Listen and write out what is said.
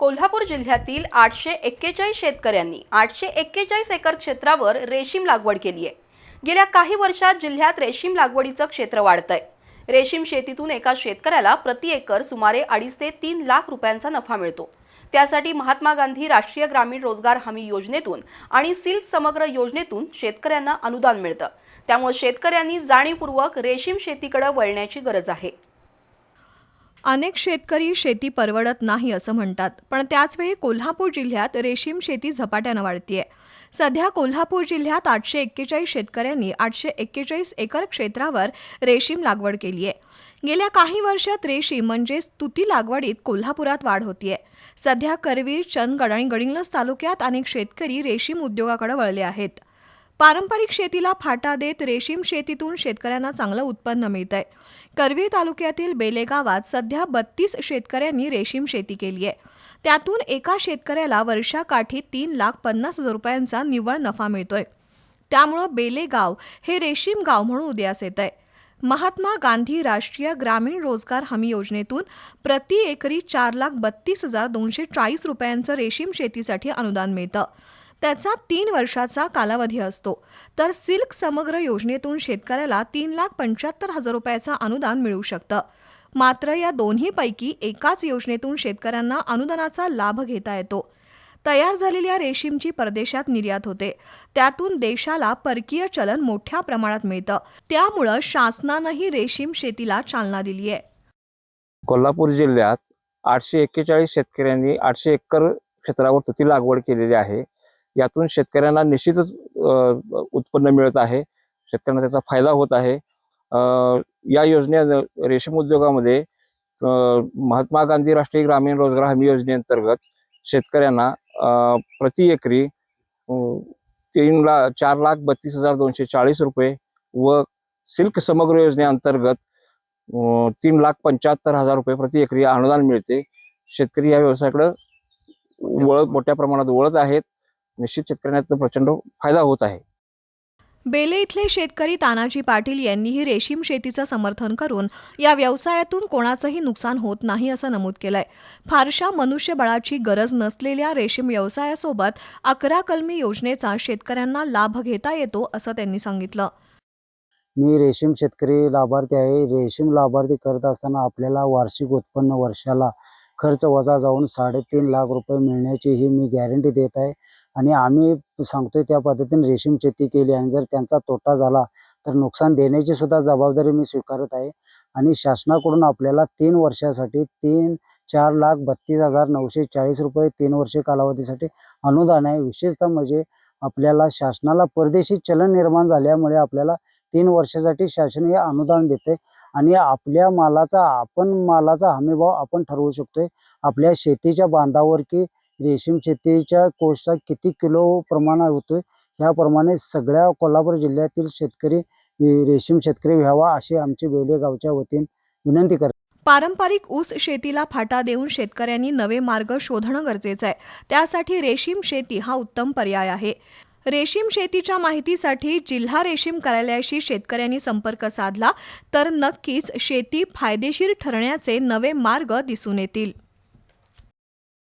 कोल्हापूर जिल्ह्यातील आठशे एक्केचाळीस शेतकऱ्यांनी आठशे एक्केचाळीस एकर क्षेत्रावर रेशीम लागवड केली आहे. गेल्या काही वर्षात जिल्ह्यात रेशीम लागवडीचं क्षेत्र वाढतंय. रेशीम शेतीतून एका शेतकऱ्याला प्रति एकर सुमारे अडीच ते तीन लाख रुपयांचा नफा मिळतो. त्यासाठी महात्मा गांधी राष्ट्रीय ग्रामीण रोजगार हमी योजनेतून आणि सिल्क समग्र योजनेतून शेतकऱ्यांना अनुदान मिळतं. त्यामुळे शेतकऱ्यांनी जाणीवपूर्वक रेशीम शेतीकडे वळण्याची गरज आहे. अनेक शेतकरी शेती परवडत नाही असं म्हणतात पण त्याचवेळी कोल्हापूर जिल्ह्यात रेशीम शेती झपाट्यानं वाढतीये. सध्या कोल्हापूर जिल्ह्यात आठशे एक्केचाळीस शेतकऱ्यांनी आठशे एक्केचाळीस एकर क्षेत्रावर रेशीम लागवड केली आहे गेल्या काही वर्षात रेशीम म्हणजेच तुती लागवडीत कोल्हापुरात वाढ होतीये. सध्या करवीर चंदगड आणि गडिंग्लज तालुक्यात अनेक शेतकरी रेशीम उद्योगाकडे वळले आहेत. पारंपरिक शेतीला फाटा देत रेशीम शेतीतून शेतकऱ्यांना चांगलं उत्पन्न मिळतंय. करवीर तालुक्यातील बेले गावात सध्या बत्तीस शेतकऱ्यांनी रेशीम शेती केली आहे. त्यातून एका शेतकऱ्याला वर्षाकाठी तीन लाख पन्नास हजार रुपयांचा निव्वळ नफा मिळतोय. त्यामुळं बेले गाव हे रेशीम गाव म्हणून उदयास येत आहे महात्मा गांधी राष्ट्रीय ग्रामीण रोजगार हमी योजनेतून प्रति एकरी चार लाख बत्तीस हजार दोनशे चाळीस रुपयांचं रेशीम शेतीसाठी अनुदान मिळतं. त्याचा तीन वर्षाचा कालावधी असतो. तर सिल्क समग्र योजनेतून शेतकऱ्याला तीन लाख पंच्याहत्तर हजार रुपयाचं अनुदान मिळू शकतं. मात्र या दोन्हीपैकी एकाच योजनेतून शेतकऱ्यांना अनुदानाचा लाभ घेता येतो. तयार झालेल्या रेशीमची परदेशात निर्यात होते. त्यातून देशाला परकीय चलन मोठ्या प्रमाणात मिळतं. त्यामुळं शासनानंही रेशीम शेतीला चालना दिली आहे. कोल्हापूर जिल्ह्यात आठशे एक्केचाळीस शेतकऱ्यांनी आठशे एकर क्षेत्रावर तुती लागवड केलेली आहे. यातून शेतकऱ्यांना निश्चितच उत्पन्न मिळत आहे. शेतकऱ्यांना त्याचा फायदा होत आहे. या योजने रेशीम उद्योगामध्ये महात्मा गांधी राष्ट्रीय ग्रामीण रोजगार हमी योजनेअंतर्गत शेतकऱ्यांना प्रति एकरी तीन लाख चार लाख बत्तीस हजार दोनशे चाळीस रुपये व सिल्क समग्र योजनेअंतर्गत तीन लाख पंच्याहत्तर हजार रुपये प्रति एकरी अनुदान मिळते. शेतकरी या व्यवसायाकडं वळत मोठ्या प्रमाणात वळत आहेत. निश्चित शेतकऱ्यांना प्रचंड फायदा होत आहे. बेले इथले शेतकरी तानाजी पाटील यांनीही रेशीम शेतीचं समर्थन करून या व्यवसायातून कोणाचंही नुकसान होत नाही असं नमूद केलंय. फारशा मनुष्यबळाची गरज नसलेल्या रेशीम व्यवसायासोबत अकरा कलमी योजनेचा शेतकऱ्यांना लाभ घेता येतो असं त्यांनी सांगितलं. मी रेशीम शेतकरी लाभार्थी आहे. रेशीम लाभार्थी करत असताना आपल्याला वार्षिक उत्पन्न वर्षाला खर्च वजा जाऊन साडेतीन लाख रुपये मिळण्याची ही मी गॅरंटी देत आहे. आणि आम्ही सांगतोय त्या पद्धतीने रेशीम शेती केली आणि जर त्यांचा तोटा झाला तर नुकसान देण्याची सुद्धा जबाबदारी मी स्वीकारत आहे. आणि शासनाकडून आपल्याला तीन वर्षासाठी तीन चार लाख बत्तीस हजार नऊशे चाळीस रुपये तीन वर्षे कालावधीसाठी अनुदान आहे. विशेषतः म्हणजे आपल्याला शासनाला परदेशी चलन निर्माण झाल्यामुळे आपल्याला तीन वर्षासाठी शासन हे अनुदान देते आणि आपल्या मालाचा आपण मालाचा हमीभाव आपण ठरवू शकतोय. आपल्या शेतीच्या बांधावर की रेशीम शेतीच्या कोषचा किती किलो प्रमाण होतोय ह्याप्रमाणे सगळ्या कोल्हापूर जिल्ह्यातील शेतकरी रेशीम शेतकरी व्हावा अशी आमची बेले गावच्या वतीने विनंती करते. पारंपरिक ऊस शेतीला फाटा देऊन शेतकऱ्यांनी नवे मार्ग शोधणं गरजेचं आहे. त्यासाठी रेशीम शेती हा उत्तम पर्याय आहे. रेशीम शेतीच्या माहितीसाठी जिल्हा रेशीम कार्यालयाशी शेतकऱ्यांनी संपर्क साधला तर नक्कीच शेती फायदेशीर ठरण्याचे नवे मार्ग दिसून येतील.